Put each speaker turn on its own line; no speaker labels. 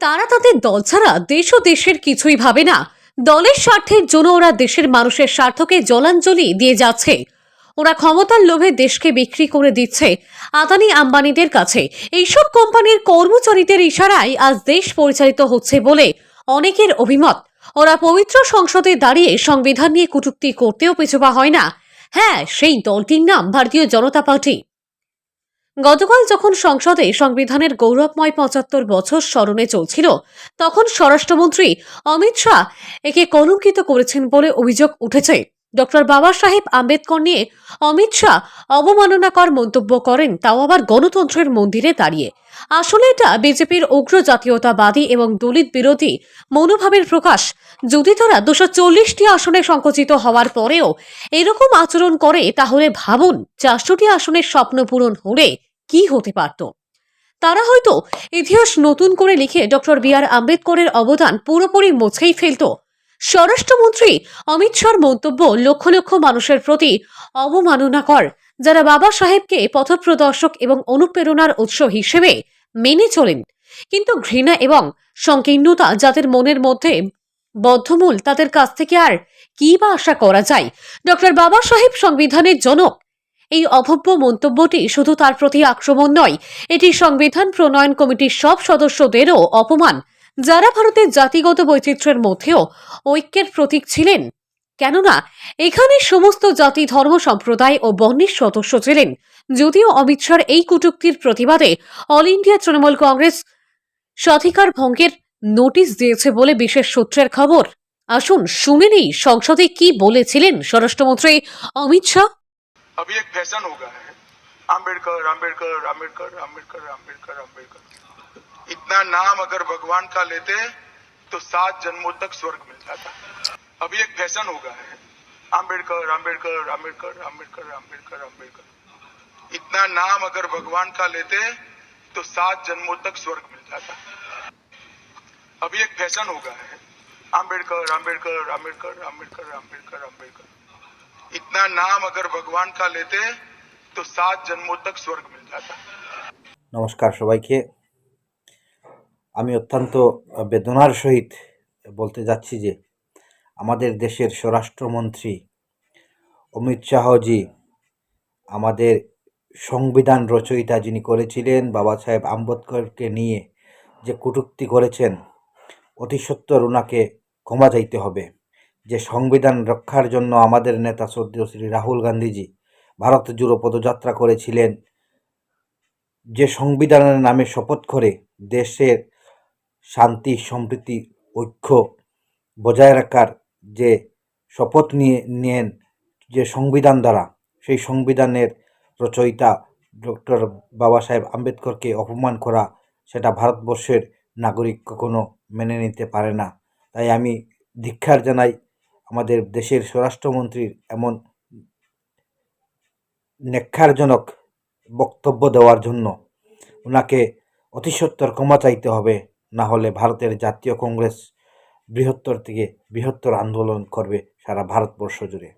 তারা তাদের দল ছাড়া দেশ ও দেশের কিছুই ভাবে না। দলের স্বার্থের জন্য ওরা দেশের মানুষের স্বার্থকে জলাঞ্জলি দিয়ে যাচ্ছে। ওরা ক্ষমতার লোভে দেশকে বিক্রি করে দিচ্ছে আদানি আম্বানিদের কাছে। এইসব কোম্পানির কর্মচারীদের ইশারায় আজ দেশ পরিচালিত হচ্ছে বলে অনেকের অভিমত। ওরা পবিত্র সংসদে দাঁড়িয়ে সংবিধান নিয়ে কটূক্তি করতেও পিছুপা হয় না। হ্যাঁ সেই দলটির নাম ভারতীয় জনতা পার্টি। গতকাল যখন সংসদে সংবিধানের গৌরবময় পঁচাত্তর বছর স্মরণে চলছিল, তখন স্বরাষ্ট্রমন্ত্রী অমিত শাহ একে কলঙ্কিত করেছেন বলে অভিযোগ উঠেছে। ডক্টর বাবা সাহেব আম্বেদকর নিয়ে অমিত শাহ অবমাননাকর মন্তব্য করেন, তাও আবার গণতন্ত্রের মন্দিরে দাঁড়িয়ে। আসলে এটা বিজেপির উগ্র জাতীয়তাবাদী এবং দলিত বিরোধী মনোভাবের প্রকাশ। যদি তারা দুশো চল্লিশটি আসনে সংকুচিত হওয়ার পরেও এরকম আচরণ করে, তাহলে ভাবুন চারশোটি আসনের স্বপ্ন পূরণ হলে কি হতে পারত। তারা হয়তো ইতিহাস নতুন করে লিখে ডক্টর বি আর আম্বেদকরের অবদান পুরোপুরি মুছেই ফেলত। স্বরাষ্ট্রমন্ত্রী অমিত শাহর মন্তব্য লক্ষ লক্ষ মানুষের প্রতি অবমাননাকর, যারা বাবা সাহেবকে পথপ্রদর্শক এবং অনুপ্রেরণার উৎস হিসেবে মেনে চলেন। কিন্তু ঘৃণা এবং সংকীর্ণতা যাদের মনের মধ্যে বদ্ধমূল, তাদের কাছ থেকে আর কি বা আশা করা যায়? ডক্টর বাবা সাহেব সংবিধানের জনক। এই অভব্য মন্তব্যটি শুধু তার প্রতি আক্রমণ নয়, এটি সংবিধান প্রণয়ন কমিটির সব সদস্যদেরও অপমান যারা ভারতের জাতিগত বৈচিত্র্যের মধ্যেও ঐক্যের প্রতীক ছিলেন কেননা এখানে সমস্ত জাতি ধর্ম সম্প্রদায় ও বর্ণের সদস্য ছিলেন যদিও অমিত শাহর এই কটূক্তির প্রতিবাদে অল ইন্ডিয়া তৃণমূল কংগ্রেস স্বাধিকার ভঙ্গের নোটিশ দিয়েছে বলে বিশেষ সূত্রের খবর আসুন শুনে নেই সংসদে কি বলেছিলেন স্বরাষ্ট্রমন্ত্রী অমিত শাহ
अभी एक फैशन हो गया है आम्बेडकर आम्बेडकर आम्बेडकर आम्बेडकर आम्बेडकर आम्बेडकर इतना नाम अगर भगवान का लेते तो सात जन्मों तक स्वर्ग मिल जाता अभी एक फैशन हो गया है आम्बेडकर आम्बेडकर आम्बेडकर आम्बेडकर आम्बेडकर आम्बेडकर इतना नाम अगर भगवान का लेते तो सात जन्मों तक स्वर्ग मिल जाता अभी एक फैशन हो गया है आम्बेडकर आम्बेडकर आम्बेडकर आम्बेडकर आम्बेडकर आम्बेडकर इतना नाम अगर भगवान का लेते तो सात जन्मों तक स्वर्ग मिल जाता
নমস্কার সবাইকে আমি অত্যন্ত বেদনার সহিত বলতে যাচ্ছি যে আমাদের দেশের স্বরাষ্ট্রমন্ত্রী অমিত শাহজি, আমাদের সংবিধান রচয়িতা যিনি করেছিলেন, বাবা সাহেব আম্বেদকরকে নিয়ে যে কটূক্তি করেছেন, অতি সত্বর ওনাকে ক্ষমা চাইতে হবে। যে সংবিধান রক্ষার জন্য আমাদের নেতা শ্রদ্ধেয় শ্রী রাহুল গান্ধীজি ভারত জুড়ে পদযাত্রা করেছিলেন, যে সংবিধানের নামে শপথ করে দেশের শান্তি, সম্প্রীতি, ঐক্য বজায় রাখার যে শপথ নিয়ে নেন যে সংবিধান দ্বারা, সেই সংবিধানের রচয়িতা ডক্টর বাবা সাহেব আম্বেদকরকে অপমান করা, সেটা ভারতবর্ষের নাগরিক কখনো মেনে নিতে পারে না। তাই আমি ধিক্ষার জানাই, আমাদের দেশের স্বরাষ্ট্রমন্ত্রীর এমন নেক্ষারজনক বক্তব্য দেওয়ার জন্য। ওনাকে অতিসত্বর ক্ষমা চাইতে হবে। না হলে ভারতের জাতীয় কংগ্রেস বৃহত্তর থেকে বৃহত্তর আন্দোলন করবে সারা ভারতবর্ষ জুড়ে।